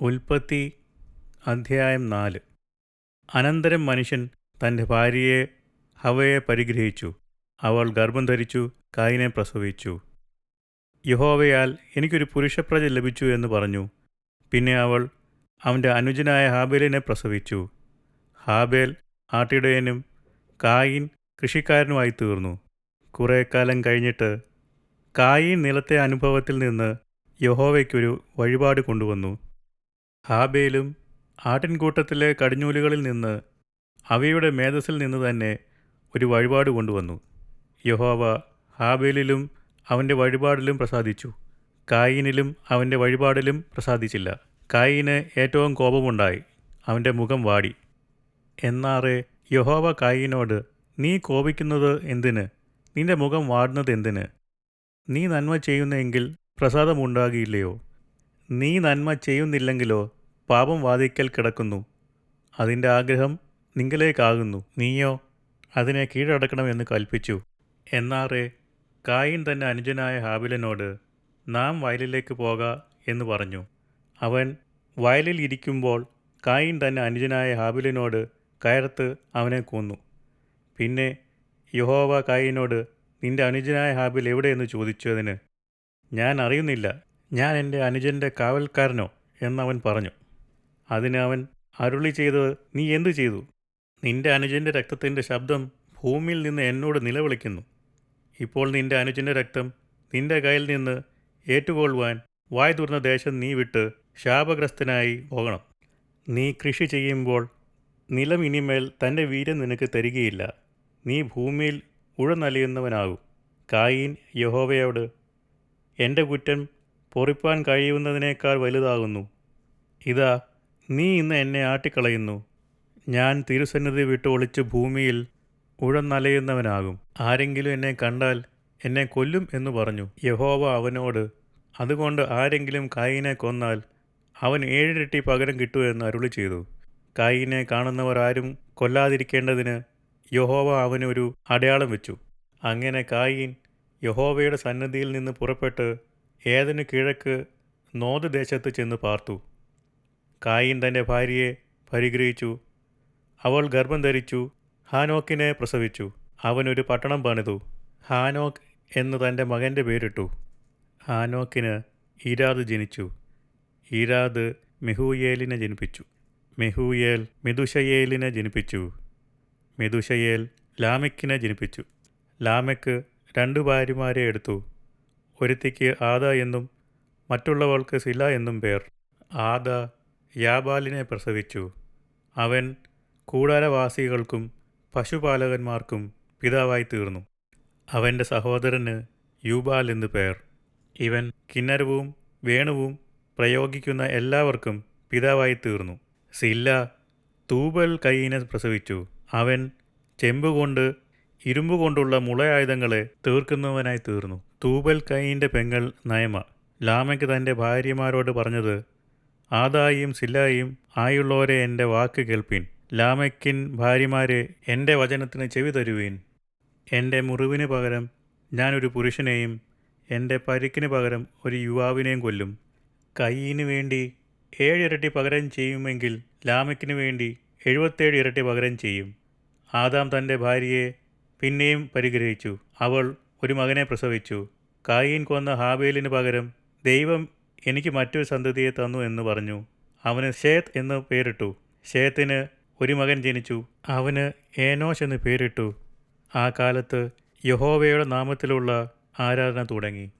ഉൽപ്പത്തി അധ്യായം നാല്. അനന്തരം മനുഷ്യൻ തന്റെ ഭാര്യയെ ഹവയെ പരിഗ്രഹിച്ചു. അവൾ ഗർഭം ധരിച്ചു കായിനെ പ്രസവിച്ചു. യഹോവയാൽ എനിക്കൊരു പുരുഷപ്രജ ലഭിച്ചു എന്ന് പറഞ്ഞു. പിന്നെ അവൾ അവന്റെ അനുജനായ ഹാബേലിനെ പ്രസവിച്ചു. ഹാബേൽ ആട്ടിടയനും കായിൻ കൃഷിക്കാരനുമായി തീർന്നു. കുറേ കാലം കഴിഞ്ഞിട്ട് കായിൻ നിലത്തെ അനുഭവത്തിൽ നിന്ന് യഹോവയ്ക്കൊരു വഴിപാട് കൊണ്ടുവന്നു. ഹാബേലും ആട്ടിൻകൂട്ടത്തിലെ കടിഞ്ഞൂലുകളിൽ നിന്ന് അവയുടെ മേധസ്സിൽ നിന്ന് തന്നെ ഒരു വഴിപാട് കൊണ്ടുവന്നു. യഹോവ ഹാബേലിലും അവന്റെ വഴിപാടിലും പ്രസാദിച്ചു. കായിനിലും അവന്റെ വഴിപാടിലും പ്രസാദിച്ചില്ല. കായിന് ഏറ്റവും കോപമുണ്ടായി. അവന്റെ മുഖം വാടി. എന്നാറെ യഹോവ കായിനോട് നീ കോപിക്കുന്നത് എന്തിന്? നിന്റെ മുഖം വാടുന്നത് എന്തിന്? നീ നന്മ ചെയ്യുന്നെങ്കിൽ പ്രസാദമുണ്ടാകിയില്ലയോ നീ നന്മ ചെയ്യുന്നില്ലെങ്കിലോ പാപം വാദിക്കൽ കിടക്കുന്നു. അതിന്റെ ആഗ്രഹം നിങ്കലേക്കാകുന്നു നീയോ അതിനെ കീഴടക്കണമെന്ന് കൽപ്പിച്ചു. എന്നാറെ കായിൻ തന്റെ അനുജനായ ഹാബിലനോട് നാം വയലിലേക്ക് പോക എന്ന് പറഞ്ഞു. അവൻ വയലിൽ ഇരിക്കുമ്പോൾ കായിൻ തന്റെ അനുജനായ ഹാബിലിനോട് കയർത്ത് അവനെ കൊന്നു. പിന്നെ യഹോവ കായിനോട് നിന്റെ അനുജനായ ഹാബിൽ എവിടെയെന്ന് ചോദിച്ചതിന് ഞാൻ അറിയുന്നില്ല. ഞാൻ എന്റെ അനുജന്റെ കാവൽക്കാരനോ എന്നവൻ പറഞ്ഞു. അതിന് അവൻ അരുളി ചെയ്തത് നീ എന്തു ചെയ്തു? നിന്റെ അനുജന്റെ രക്തത്തിന്റെ ശബ്ദം ഭൂമിയിൽ നിന്ന് എന്നോട് നിലവിളിക്കുന്നു. ഇപ്പോൾ നിന്റെ അനുജന്റെ രക്തം നിന്റെ കയ്യിൽ നിന്ന് ഏറ്റുകൊള്ളുവാൻ വായ് തുറന്ന ദേശം നീ വിട്ട് ശാപഗ്രസ്തനായി പോകണം. നീ കൃഷി ചെയ്യുമ്പോൾ നിലം ഇനിമേൽ തന്റെ വീര്യം നിനക്ക് തരികയില്ല. നീ ഭൂമിയിൽ ഉഴനലിയുന്നവനാകും. കായീൻ യഹോവയോട് എന്റെ കുറ്റം പൊറിപ്പാൻ കഴിയുന്നതിനേക്കാൾ വലുതാകുന്നു. ഇതാ നീ ഇന്ന് എന്നെ ആട്ടിക്കളയുന്നു. ഞാൻ തിരുസന്നിധി വിട്ട് ഒളിച്ച് ഭൂമിയിൽ ഉഴന്നലയുന്നവനാകും. ആരെങ്കിലും എന്നെ കണ്ടാൽ എന്നെ കൊല്ലും എന്ന് പറഞ്ഞു. യഹോവ അവനോട് അതുകൊണ്ട് ആരെങ്കിലും കായിനെ കൊന്നാൽ അവൻ ഏഴിരട്ടി പകരം കിട്ടുമെന്ന് അരുളി ചെയ്തു. കായിനെ കാണുന്നവർ ആരും കൊല്ലാതിരിക്കേണ്ടതിന് യഹോവ അവനൊരു അടയാളം വെച്ചു. അങ്ങനെ കായിൻ യഹോവയുടെ സന്നദ്ധിയിൽ നിന്ന് പുറപ്പെട്ട് ഏതിന് കിഴക്ക് നോദ് ദേശത്ത് ചെന്ന് പാർത്തു. കായിൻ തന്റെ ഭാര്യയെ പരിഗ്രഹിച്ചു. അവൾ ഗർഭം ധരിച്ചു. ഹാനോക്കിനെ പ്രസവിച്ചു. അവനൊരു പട്ടണം പണിതു. ഹാനോക്ക് എന്ന് തന്റെ മകന്റെ പേരിട്ടു. ഹാനോക്കിന് ഈരാദ് ജനിച്ചു. ഈരാദ് മെഹൂയേലിനെ ജനിപ്പിച്ചു. മെഹൂയേൽ മെതുഷയേലിനെ ജനിപ്പിച്ചു. മെതുഷയേൽ ലാമിക്കിനെ ജനിപ്പിച്ചു. ലാമക്ക് രണ്ടു ഭാര്യമാരെ എടുത്തു. ഒരുത്തിക്ക് ആദ എന്നും മറ്റുള്ളവൾക്ക് സില എന്നും പേർ. ആദ യാബാലിനെ പ്രസവിച്ചു. അവൻ കൂടാരവാസികൾക്കും പശുപാലകന്മാർക്കും പിതാവായി തീർന്നു അവന്റെ സഹോദരന് യൂബാൽ എന്നു പേർ. ഇവൻ കിന്നരവും വേണുവും പ്രയോഗിക്കുന്ന എല്ലാവർക്കും പിതാവായി തീർന്നു സില്ല തൂബൽ കൈയിനെ പ്രസവിച്ചു. അവൻ ചെമ്പുകൊണ്ട് ഇരുമ്പ് കൊണ്ടുള്ള മുളയായുധങ്ങളെ തീർക്കുന്നവനായി തീർന്നു തൂബൽ കൈയിന്റെ പെങ്ങൾ നയമ. ലാമയ്ക്ക് തന്റെ ഭാര്യമാരോട് പറഞ്ഞത് ആദായും സില്ലായും ആയുള്ളവരെ എന്റെ വാക്ക് കേൾപ്പീൻ. ലാമയ്ക്കിൻ ഭാര്യമാരെ എന്റെ വചനത്തിന് ചെവി തരുവീൻ. എന്റെ മുറിവിന് പകരം ഞാനൊരു പുരുഷനെയും എന്റെ പരിക്കിന് പകരം ഒരു യുവാവിനെയും കൊല്ലും. കൈയിന് വേണ്ടി ഏഴിരട്ടി പകരം ചെയ്യുമെങ്കിൽ ലാമയ്ക്കിന് വേണ്ടി എഴുപത്തേഴ് ഇരട്ടി പകരം ചെയ്യും. ആദാം തന്റെ ഭാര്യയെ പിന്നെയും പരിഗ്രഹിച്ചു. അവൾ ഒരു മകനെ പ്രസവിച്ചു. കായീൻ കൊന്ന ഹാബേലിന് പകരം ദൈവം എനിക്ക് മറ്റൊരു സന്തതിയെ തന്നു എന്ന് പറഞ്ഞു. അവന് ഷേത്ത് എന്ന് പേരിട്ടു. ഷേത്തിന് ഒരു മകൻ ജനിച്ചു. അവന് ഏനോഷ് എന്ന് പേരിട്ടു. ആ കാലത്ത് യഹോവയുടെ നാമത്തിലുള്ള ആരാധന തുടങ്ങി.